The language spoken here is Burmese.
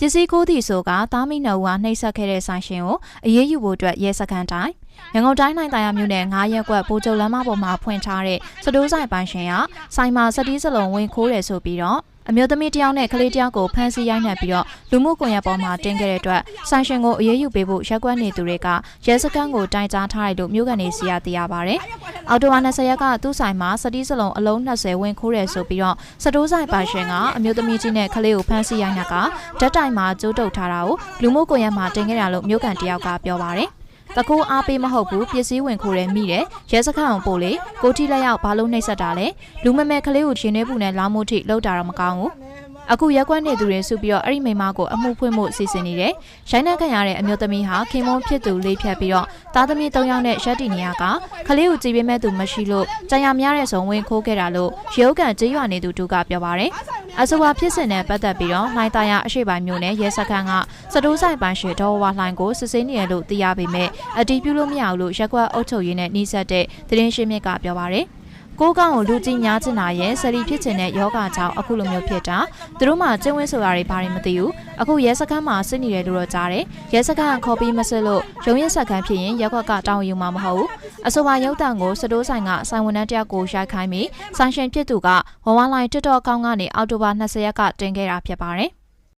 ပစ္စည်းကိုးသည့်ဆိုကသားမိနှုတ်ဝါနှိပ်စက်ခဲ့တဲ့ဆိုင်ရှင်ကိုအရေးယူဖို့အတွက်ရဲစခန်းတိုင်းရန်ကုန်တိုင်းနိုင်တရားမြို့နယ်9ရက်ကွက်ပိုးကျုံလမ်းမပေါ်မှာဖွင့်ထားတဲ့စတိုးဆိုင်ပိုင်ရှင်ကဆိုင်မှာစတီးစလုံးဝင်ခိုးတယ်ဆိုပြီးတော့ အမျိုးသမီးတစ်ယောက်နဲ့ကလေးတစ်ယောက်ကိုဖမ်းဆီးရိုက်နှက်ပြီးတော့လူမှုကွန်ရက်ပေါ်မှာတင်ခဲ့တဲ့အတွက်ဆိုင်ရှင်ကိုအရေးယူပေးဖို့ရက်ကွက်နေသူတွေကရဲစခန်းကိုတိုင်ကြားထားတယ်လို့မြို့ကန်နေစီရသိရပါဗျ။အော်တိုဝါ20ရက်ကသူ့ဆိုင်မှာစတီးစလုံးအလုံး20ဝင်ခိုးတယ်ဆိုပြီးတော့စတိုးဆိုင်ပိုင်ရှင်ကအမျိုးသမီးကြီးနဲ့ကလေးကိုဖမ်းဆီးရိုက်နှက်ကဓာတ်တိုင်မှာကျိုးတုပ်ထားတာကိုလူမှုကွန်ရက်မှာတင်ခဲ့တာလို့မြို့ကန်တယောက်ကပြောပါတယ်။ တကူအားပေးမဟုတ်ဘူးပစ္စည်းဝင်ခိုးတယ်မိတယ်ရဲစခန်းအောင်ပို့လေကိုတီလက်ရောက်ဘာလို့နှိပ်စက်တာလဲလူမမဲကလေးကိုရှင်နေပူနဲ့လာမို့ထိလောက်တာတော့မကောင်းဘူးအခုရက်ကွက်နေသူတွေစုပြီးတော့အဲ့ဒီမိန်းမကိုအမှုဖွင့်မှုအစီအစဉ်နေတယ်။ရိုင်းနှက်ခံရတဲ့အမျိုးသမီးဟာခင်မုန်းဖြစ်သူလေးဖြတ်ပြီးတော့သားသမီး၃ယောက်နဲ့ရက်တီနေရကကလေးကိုကြည်ပေးမဲ့သူမရှိလို့ကြံရများတဲ့ဆုံဝင်ခိုးခဲ့တာလို့ရုပ်ကန်ကြေးရွာနေသူတို့ကပြောပါတယ်။ အဆိုပါဖြစ်စဉ်နဲ့ပတ်သက်ပြီးတော့နိုင်သားရအရှိပိုင်းမျိုးနဲ့ရဲစခန်းကစတိုးဆိုင်ပန်းရှိဒေါ်ဝါလှိုင်ကိုစစ်ဆေးနေရလို့သိရပေမဲ့အတီးပြုလို့မရဘူးလို့ရက်ကွက်အုပ်ချုပ်ရေးနဲ့နှိစက်တဲ့သတင်းရှင်းမြစ်ကပြောပါတယ်။ ကိုကောင်ကိုလူကြီးညားချင်တာရဲ့ဆရီဖြစ်ချင်တဲ့ယောဂကြောင့်အခုလိုမျိုးဖြစ်တာသူတို့မှကျင့်ဝတ်ဆိုတာတွေဘာတွေမသိဘူးအခုရဲစခန်းမှာစစ်နေတယ်လို့တော့ကြားတယ်ရဲစခန်းကခေါ်ပြီးမစစ်လို့ရုံရက်စခန်းဖြစ်ရင်ရက်ကွက်ကတောင်းယူမှာမဟုတ်ဘူးအဆိုပါရုပ်တံကိုစတိုးဆိုင်ကဆိုင်ဝန်ထမ်းတယောက်ကိုရိုက်ခိုင်းပြီးဆိုင်ရှင်ဖြစ်သူကဝဝလိုင်းတစ်တော့ကောင်းကနေအော်တိုဘာ20ရက်ကတင်ခဲ့တာဖြစ်ပါတယ်